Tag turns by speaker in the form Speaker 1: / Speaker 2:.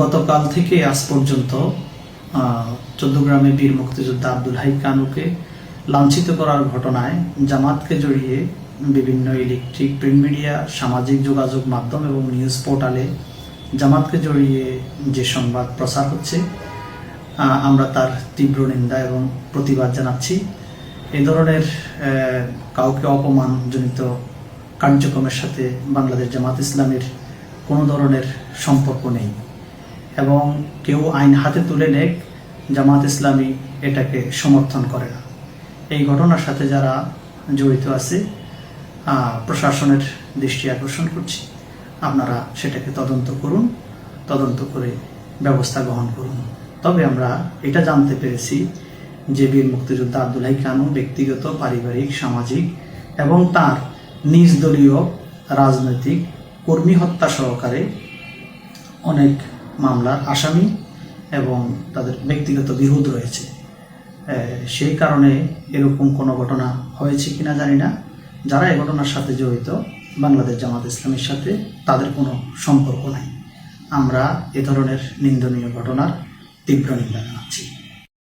Speaker 1: গতকাল থেকে আজ পর্যন্ত চোদ্দগ্রামে বীর মুক্তিযোদ্ধা আব্দুল হাই কানুকে লাঞ্ছিত করার ঘটনায় জামাতকে জড়িয়ে বিভিন্ন ইলেকট্রিক, প্রিন্ট মিডিয়া, সামাজিক যোগাযোগ মাধ্যম এবং নিউজ পোর্টালে জামাতকে জড়িয়ে যে সংবাদ প্রচার হচ্ছে আমরা তার তীব্র নিন্দা এবং প্রতিবাদ জানাচ্ছি। এই ধরনের কাউকে অপমানজনিত কার্যক্রমের সাথে বাংলাদেশ জামাত ইসলামের কোনো ধরনের সম্পর্ক নেই। এবং কেউ আইন হাতে তুলে নেক, জামাত ইসলামী এটাকে সমর্থন করে না। এই ঘটনার সাথে যারা জড়িত আছে প্রশাসনের দৃষ্টি আকর্ষণ করছি। আপনারা সেটাকে তদন্ত করুন, তদন্ত করে ব্যবস্থা গ্রহণ করুন। তবে আমরা এটা জানতে পেরেছি যে বীর মুক্তিযোদ্ধা আব্দুল্লাহ খানু ব্যক্তিগত, পারিবারিক, সামাজিক এবং তার নিজ দলীয় রাজনৈতিক কর্মী হত্যা সহকারে অনেক মামলার আসামি এবং তাদের ব্যক্তিগত বিরোধ রয়েছে। সেই কারণে এরকম কোনো ঘটনা হয়েছে কিনা জানি না। যারা এ ঘটনার সাথে জড়িত, বাংলাদেশ জামাত ইসলামের সাথে তাদের কোনো সম্পর্ক নাই। আমরা এ ধরনের নিন্দনীয় ঘটনার তীব্র নিন্দা জানাচ্ছি।